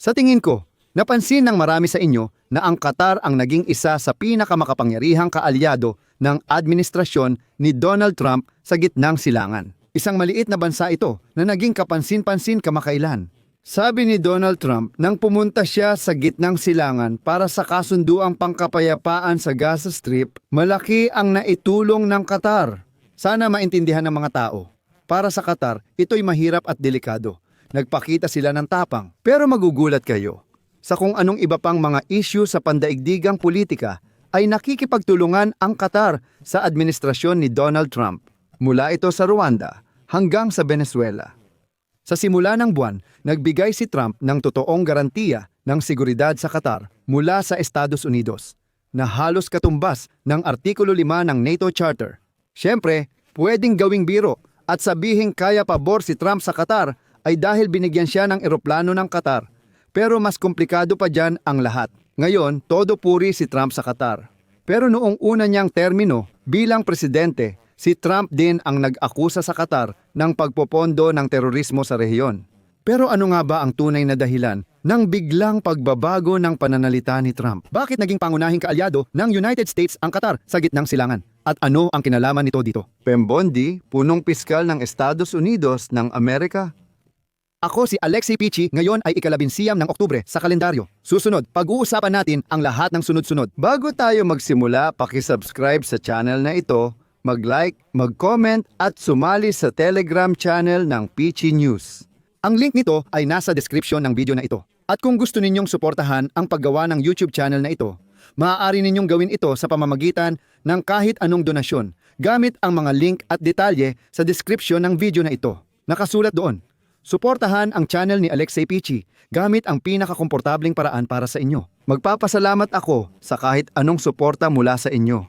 Sa tingin ko, napansin ng marami sa inyo na ang Qatar ang naging isa sa pinakamakapangyarihang kaalyado ng administrasyon ni Donald Trump sa gitnang silangan. Isang maliit na bansa ito na naging kapansin-pansin kamakailan. Sabi ni Donald Trump nang pumunta siya sa gitnang silangan para sa kasunduang pangkapayapaan sa Gaza Strip, malaki ang naitulong ng Qatar. Sana maintindihan ng mga tao. Para sa Qatar, ito'y mahirap at delikado. Nagpakita sila ng tapang. Pero magugulat kayo. Sa kung anong iba pang mga issue sa pandaigdigang politika ay nakikipagtulungan ang Qatar sa administrasyon ni Donald Trump. Mula ito sa Rwanda hanggang sa Venezuela. Sa simula ng buwan, nagbigay si Trump ng totoong garantiya ng seguridad sa Qatar mula sa Estados Unidos na halos katumbas ng Artikulo 5 ng NATO Charter. Siyempre, pwedeng gawing biro at sabihing kaya pabor si Trump sa Qatar ay dahil binigyan siya ng eroplano ng Qatar. Pero mas komplikado pa dyan ang lahat. Ngayon, todo puri si Trump sa Qatar. Pero noong una niyang termino bilang presidente, si Trump din ang nag-akusa sa Qatar ng pagpopondo ng terorismo sa rehiyon. Pero ano nga ba ang tunay na dahilan ng biglang pagbabago ng pananalita ni Trump? Bakit naging pangunahing kaalyado ng United States ang Qatar sa gitnang silangan? At ano ang kinalaman nito dito? Pembondi, punong piskal ng Estados Unidos ng Amerika, ako si Alexei Pichi, ngayon ay ikalabinsiyam ng Oktubre sa kalendaryo. Susunod, pag-uusapan natin ang lahat ng sunod-sunod. Bago tayo magsimula, pakisubscribe sa channel na ito, mag-like, mag-comment at sumali sa Telegram channel ng Pichi News. Ang link nito ay nasa description ng video na ito. At kung gusto ninyong suportahan ang paggawa ng YouTube channel na ito, maaari ninyong gawin ito sa pamamagitan ng kahit anong donasyon gamit ang mga link at detalye sa description ng video na ito. Nakasulat doon. Suportahan ang channel ni Alexei Pichi gamit ang pinakakomportabling paraan para sa inyo. Magpapasalamat ako sa kahit anong suporta mula sa inyo.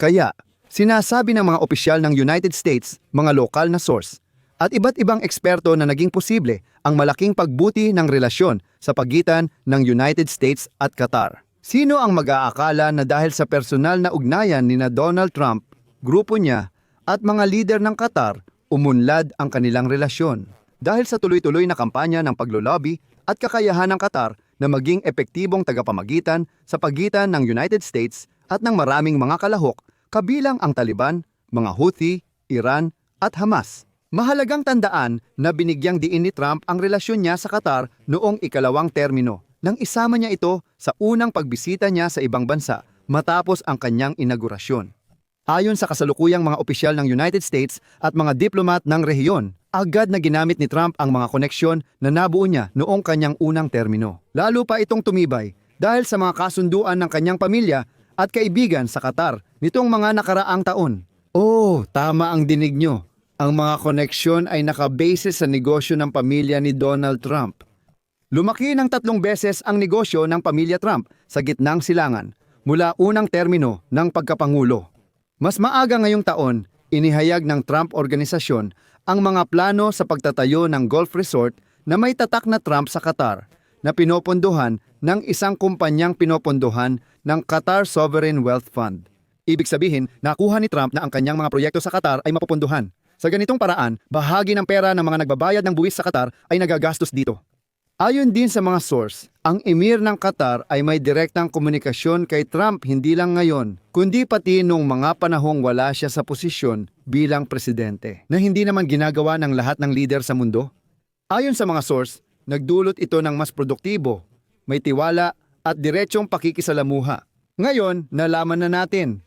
Kaya, sinasabi ng mga opisyal ng United States, mga lokal na source, at iba't ibang eksperto na naging posible ang malaking pagbuti ng relasyon sa pagitan ng United States at Qatar. Sino ang mag-aakala na dahil sa personal na ugnayan ni na Donald Trump, grupo niya, at mga lider ng Qatar, umunlad ang kanilang relasyon? Dahil sa tuloy-tuloy na kampanya ng pagloloby at kakayahan ng Qatar na maging epektibong tagapamagitan sa pagitan ng United States at ng maraming mga kalahok kabilang ang Taliban, mga Houthi, Iran at Hamas. Mahalagang tandaan na binigyang diin ni Trump ang relasyon niya sa Qatar noong ikalawang termino nang isama niya ito sa unang pagbisita niya sa ibang bansa matapos ang kanyang inaugurasyon. Ayon sa kasalukuyang mga opisyal ng United States at mga diplomat ng rehiyon, agad na ginamit ni Trump ang mga koneksyon na nabuo niya noong kanyang unang termino. Lalo pa itong tumibay dahil sa mga kasunduan ng kanyang pamilya at kaibigan sa Qatar nitong mga nakaraang taon. Oh, tama ang dinig nyo. Ang mga koneksyon ay nakabase sa negosyo ng pamilya ni Donald Trump. Lumaki ng tatlong beses ang negosyo ng pamilya Trump sa gitnang silangan mula unang termino ng pagkapangulo. Mas maaga ngayong taon, inihayag ng Trump Organisasyon ang mga plano sa pagtatayo ng golf resort na may tatak na Trump sa Qatar na pinopondohan ng isang kumpanyang pinopondohan ng Qatar Sovereign Wealth Fund. Ibig sabihin, nakuha ni Trump na ang kanyang mga proyekto sa Qatar ay mapupunduhan. Sa ganitong paraan, bahagi ng pera ng mga nagbabayad ng buwis sa Qatar ay nagagastos dito. Ayon din sa mga source, ang emir ng Qatar ay may direktang komunikasyon kay Trump hindi lang ngayon, kundi pati nung mga panahong wala siya sa posisyon bilang presidente, na hindi naman ginagawa ng lahat ng lider sa mundo. Ayon sa mga source, nagdulot ito ng mas produktibo, may tiwala at diretsong pakikisalamuha. Ngayon, nalaman na natin.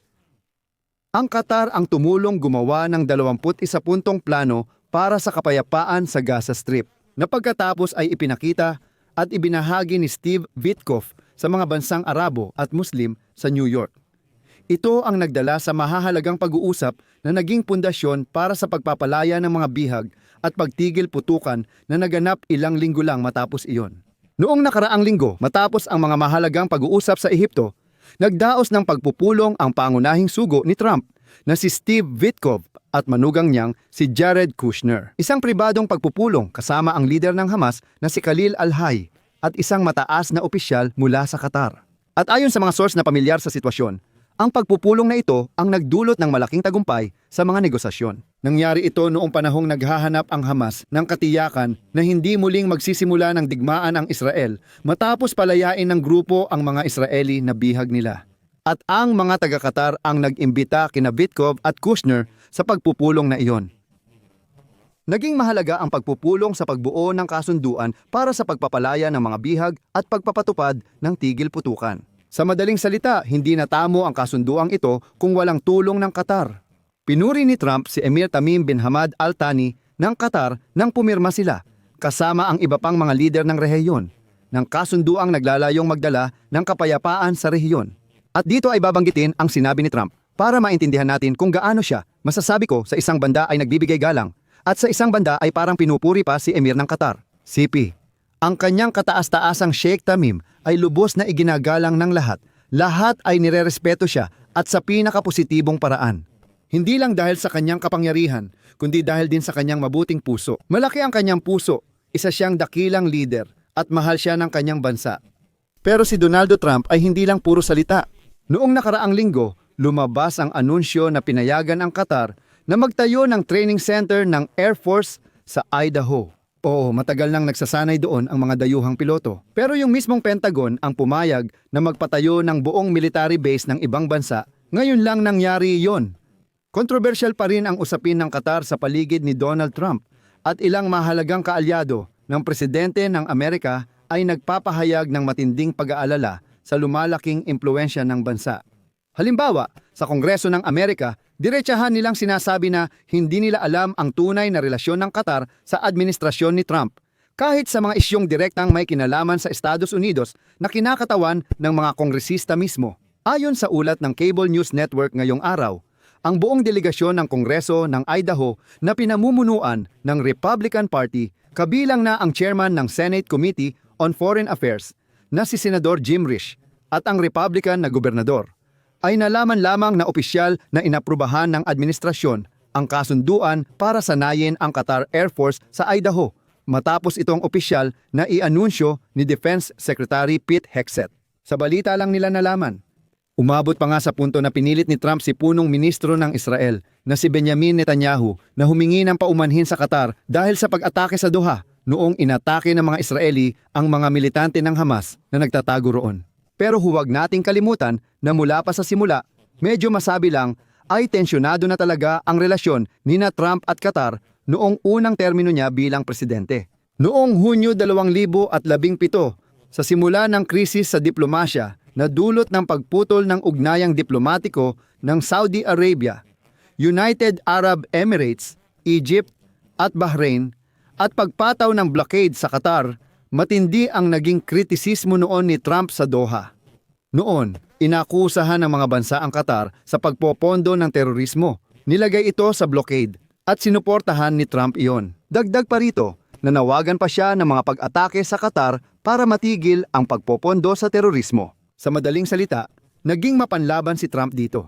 Ang Qatar ang tumulong gumawa ng 21 puntong plano para sa kapayapaan sa Gaza Strip na pagkatapos ay ipinakita at ibinahagi ni Steve Witkoff sa mga bansang Arabo at Muslim sa New York. Ito ang nagdala sa mahahalagang pag-uusap na naging pundasyon para sa pagpapalaya ng mga bihag at pagtigil putukan na naganap ilang linggo lang matapos iyon. Noong nakaraang linggo, matapos ang mga mahalagang pag-uusap sa Ehipto, nagdaos ng pagpupulong ang pangunahing sugo ni Trump na si Steve Witkoff at manugang niyang si Jared Kushner. Isang pribadong pagpupulong kasama ang leader ng Hamas na si Khalil Al-Hay at isang mataas na opisyal mula sa Qatar. At ayon sa mga source na pamilyar sa sitwasyon, Ang pagpupulong na ito ang nagdulot ng malaking tagumpay sa mga negosasyon. Nangyari ito noong panahong naghahanap ang Hamas ng katiyakan na hindi muling magsisimula ng digmaan ang Israel matapos palayain ng grupo ang mga Israeli na bihag nila. At ang mga taga-Qatar ang nag-imbita kina Vitkov at Kushner sa pagpupulong na iyon. Naging mahalaga ang pagpupulong sa pagbuo ng kasunduan para sa pagpapalaya ng mga bihag at pagpapatupad ng tigil putukan. Sa madaling salita, hindi natamo ang kasunduang ito kung walang tulong ng Qatar. Pinuri ni Trump si Emir Tamim bin Hamad Al Thani ng Qatar nang pumirma sila, kasama ang iba pang mga lider ng rehiyon, ng kasunduang naglalayong magdala ng kapayapaan sa rehiyon. At dito ay babanggitin ang sinabi ni Trump para maintindihan natin kung gaano siya, masasabi ko sa isang banda ay nagbibigay galang at sa isang banda ay parang pinupuri pa si Emir ng Qatar. CP. Ang kanyang kataas-taasang Sheikh Tamim ay lubos na iginagalang ng lahat. Lahat ay nirerespeto siya at sa pinakapositibong paraan. Hindi lang dahil sa kanyang kapangyarihan, kundi dahil din sa kanyang mabuting puso. Malaki ang kanyang puso, isa siyang dakilang leader at mahal siya ng kanyang bansa. Pero si Donaldo Trump ay hindi lang puro salita. Noong nakaraang linggo, lumabas ang anunsyo na pinayagan ang Qatar na magtayo ng training center ng Air Force sa Idaho. Oo, matagal nang nagsasanay doon ang mga dayuhang piloto. Pero yung mismong Pentagon ang pumayag na magpatayo ng buong military base ng ibang bansa, ngayon lang nangyari yon. Kontrobersyal pa rin ang usapin ng Qatar sa paligid ni Donald Trump at ilang mahalagang kaalyado ng presidente ng Amerika ay nagpapahayag ng matinding pag-aalala sa lumalaking impluensya ng bansa. Halimbawa, sa Kongreso ng Amerika, diretsahan nilang sinasabi na hindi nila alam ang tunay na relasyon ng Qatar sa administrasyon ni Trump, kahit sa mga isyong direktang may kinalaman sa Estados Unidos na kinakatawan ng mga kongresista mismo. Ayon sa ulat ng Cable News Network ngayong araw, ang buong delegasyon ng Kongreso ng Idaho na pinamumunuan ng Republican Party kabilang na ang chairman ng Senate Committee on Foreign Affairs na si Senador Jim Risch at ang Republican na gobernador ay nalaman lamang na opisyal na inaprubahan ng administrasyon ang kasunduan para sanayin ang Qatar Air Force sa Idaho matapos itong opisyal na ianunsyo ni Defense Secretary Pete Hegseth. Sa balita lang nila nalaman. Umabot pa nga sa punto na pinilit ni Trump si punong ministro ng Israel na si Benjamin Netanyahu na humingi ng paumanhin sa Qatar dahil sa pag-atake sa Doha noong inatake ng mga Israeli ang mga militante ng Hamas na nagtatago roon. Pero huwag nating kalimutan na mula pa sa simula, medyo masabi lang ay tensyonado na talaga ang relasyon ni na Trump at Qatar noong unang termino niya bilang presidente. Noong Hunyo 2017, sa simula ng krisis sa diplomasya na dulot ng pagputol ng ugnayang diplomatiko ng Saudi Arabia, United Arab Emirates, Egypt at Bahrain at pagpataw ng blockade sa Qatar, matindi ang naging kritisismo noon ni Trump sa Doha. Noon, inakusahan ng mga bansa ang Qatar sa pagpopondo ng terorismo. Nilagay ito sa blockade at sinuportahan ni Trump iyon. Dagdag pa rito, nanawagan pa siya ng mga pag-atake sa Qatar para matigil ang pagpopondo sa terorismo. Sa madaling salita, naging mapanlaban si Trump dito.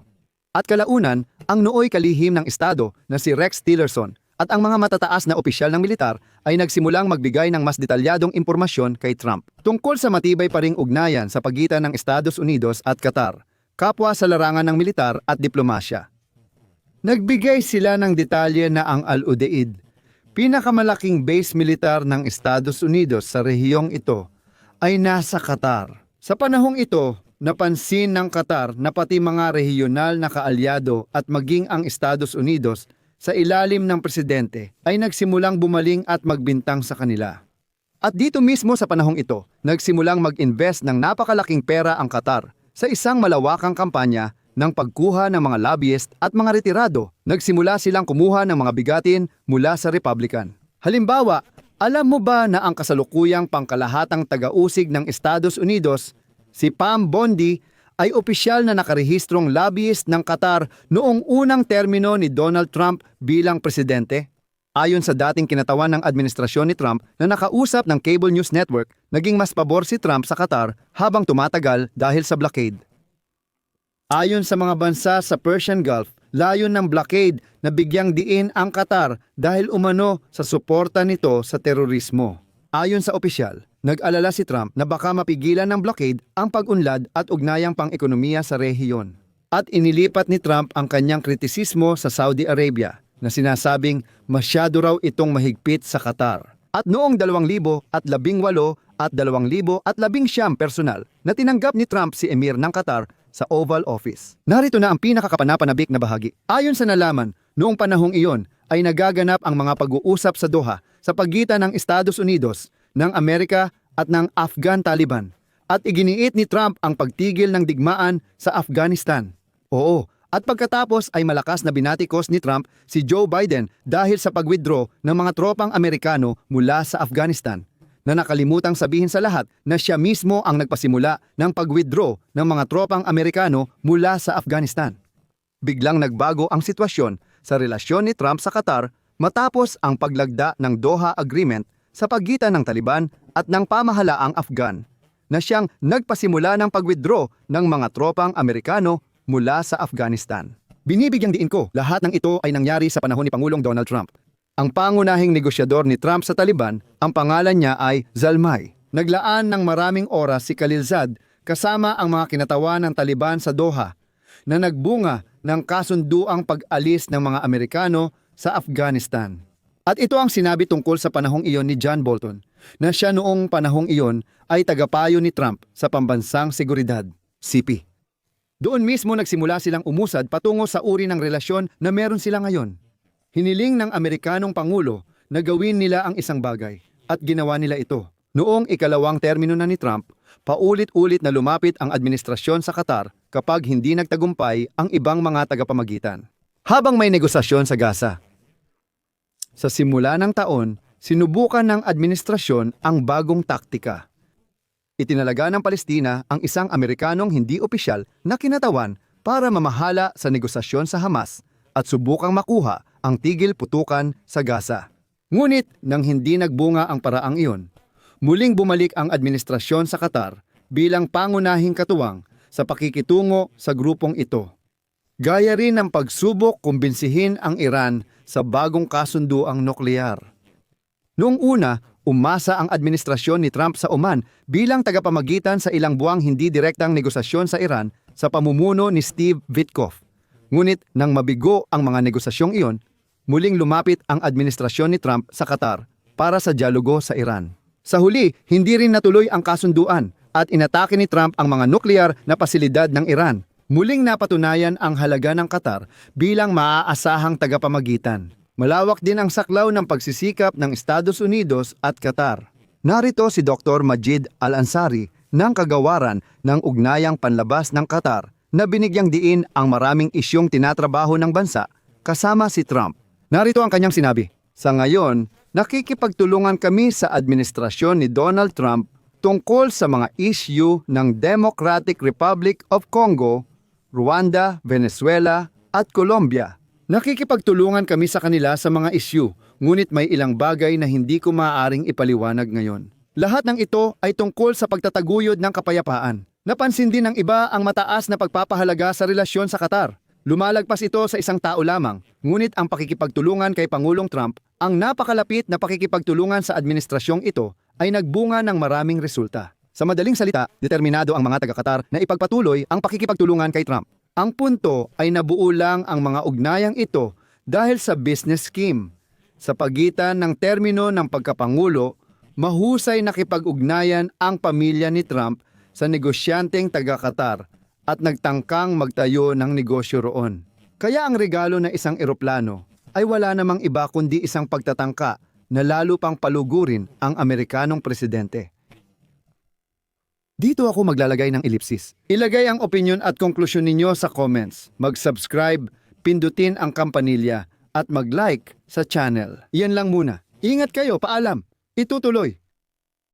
At kalaunan, ang nooy kalihim ng Estado na si Rex Tillerson at ang mga matataas na opisyal ng militar ay nagsimulang magbigay ng mas detalyadong impormasyon kay Trump tungkol sa matibay pa ring ugnayan sa pagitan ng Estados Unidos at Qatar, kapwa sa larangan ng militar at diplomasya. Nagbigay sila ng detalye na ang Al-Udeid, pinakamalaking base militar ng Estados Unidos sa rehiyong ito, ay nasa Qatar. Sa panahong ito, napansin ng Qatar na pati mga rehiyonal na kaalyado at maging ang Estados Unidos sa ilalim ng presidente ay nagsimulang bumaling at magbintang sa kanila. At dito mismo sa panahong ito, nagsimulang mag-invest ng napakalaking pera ang Qatar sa isang malawakang kampanya ng pagkuha ng mga lobbyist at mga retirado. Nagsimula silang kumuha ng mga bigatin mula sa Republican. Halimbawa, alam mo ba na ang kasalukuyang pangkalahatang taga-usig ng Estados Unidos, si Pam Bondi, ay opisyal na nakarehistrong lobbyist ng Qatar noong unang termino ni Donald Trump bilang presidente? Ayon sa dating kinatawan ng administrasyon ni Trump na nakausap ng Cable News Network, naging mas pabor si Trump sa Qatar habang tumatagal dahil sa blockade. Ayon sa mga bansa sa Persian Gulf, layon ng blockade na bigyang diin ang Qatar dahil umano sa suporta nito sa terorismo. Ayon sa opisyal, nag-alala si Trump na baka mapigilan ng blockade ang pag-unlad at ugnayang pang-ekonomiya sa rehiyon. At inilipat ni Trump ang kanyang kritisismo sa Saudi Arabia na sinasabing masyado raw itong mahigpit sa Qatar. At noong 2018 at 2019 personal na tinanggap ni Trump si Emir ng Qatar sa Oval Office. Narito na ang pinakakapanapanabik na bahagi. Ayon sa nalaman, noong panahong iyon ay nagaganap ang mga pag-uusap sa Doha sa pagitan ng Estados Unidos, ng Amerika at ng Afghan Taliban. At iginiit ni Trump ang pagtigil ng digmaan sa Afghanistan. Oo, at pagkatapos ay malakas na binatikos ni Trump si Joe Biden dahil sa pag-withdraw ng mga tropang Amerikano mula sa Afghanistan na nakalimutang sabihin sa lahat na siya mismo ang nagpasimula ng pag-withdraw ng mga tropang Amerikano mula sa Afghanistan. Biglang nagbago ang sitwasyon sa relasyon ni Trump sa Qatar matapos ang paglagda ng Doha Agreement sa pagitan ng Taliban at ng pamahalaang Afghan na siyang nagpasimula ng pag-withdraw ng mga tropang Amerikano mula sa Afghanistan. Binibigyang diin ko, lahat ng ito ay nangyari sa panahon ni Pangulong Donald Trump. Ang pangunahing negosyador ni Trump sa Taliban, ang pangalan niya ay Zalmay. Naglaan ng maraming oras si Khalilzad kasama ang mga kinatawan ng Taliban sa Doha na nagbunga ng kasunduang pag-alis ng mga Amerikano sa Afghanistan. At ito ang sinabi tungkol sa panahong iyon ni John Bolton, na siya noong panahong iyon ay tagapayo ni Trump sa pambansang seguridad, CP. Doon mismo nagsimula silang umusad patungo sa uri ng relasyon na meron sila ngayon. Hiniling ng Amerikanong Pangulo na gawin nila ang isang bagay at ginawa nila ito. Noong ikalawang termino na ni Trump, paulit-ulit na lumapit ang administrasyon sa Qatar kapag hindi nagtagumpay ang ibang mga tagapamagitan. Habang may negosasyon sa Gaza, sa simula ng taon, sinubukan ng administrasyon ang bagong taktika. Itinalaga ng Palestina ang isang Amerikanong hindi opisyal na kinatawan para mamahala sa negosasyon sa Hamas at subukang makuha ang tigil putukan sa Gaza. Ngunit nang hindi nagbunga ang paraang iyon, muling bumalik ang administrasyon sa Qatar bilang pangunahing katuwang sa pakikitungo sa grupong ito. Gaya rin ng pagsubok kumbinsihin ang Iran sa bagong kasunduang nuklear. Noong una, umasa ang administrasyon ni Trump sa Oman bilang tagapamagitan sa ilang buwang hindi direktang negosasyon sa Iran sa pamumuno ni Steve Witkoff. Ngunit nang mabigo ang mga negosasyong iyon, muling lumapit ang administrasyon ni Trump sa Qatar para sa dialogo sa Iran. Sa huli, hindi rin natuloy ang kasunduan at inatake ni Trump ang mga nuklear na pasilidad ng Iran. Muling napatunayan ang halaga ng Qatar bilang maaasahang tagapamagitan. Malawak din ang saklaw ng pagsisikap ng Estados Unidos at Qatar. Narito si Dr. Majid Al-Ansari ng kagawaran ng ugnayang panlabas ng Qatar na binigyang diin ang maraming isyong tinatrabaho ng bansa kasama si Trump. Narito ang kanyang sinabi, Sa ngayon, nakikipagtulungan kami sa administrasyon ni Donald Trump tungkol sa mga issue ng Democratic Republic of Congo, Rwanda, Venezuela at Colombia. Nakikipagtulungan kami sa kanila sa mga issue, ngunit may ilang bagay na hindi ko maaaring ipaliwanag ngayon. Lahat ng ito ay tungkol sa pagtataguyod ng kapayapaan. Napansin din ng iba ang mataas na pagpapahalaga sa relasyon sa Qatar. Lumalagpas ito sa isang tao lamang, ngunit ang pakikipagtulungan kay Pangulong Trump, ang napakalapit na pakikipagtulungan sa administrasyong ito ay nagbunga ng maraming resulta. Sa madaling salita, determinado ang mga taga-Qatar na ipagpatuloy ang pakikipagtulungan kay Trump. Ang punto ay nabuo lang ang mga ugnayang ito dahil sa business scheme. Sa pagitan ng termino ng pagkapangulo, mahusay nakipag-ugnayan ang pamilya ni Trump sa negosyanteng taga-Qatar at nagtangkang magtayo ng negosyo roon. Kaya ang regalo ng isang eroplano ay wala namang iba kundi isang pagtatangka na lalo pang palugurin ang Amerikanong presidente. Dito ako maglalagay ng ellipsis. Ilagay ang opinion at konklusyon ninyo sa comments. Mag-subscribe, pindutin ang kampanilya at mag-like sa channel. Iyan lang muna. Ingat kayo, paalam. Itutuloy.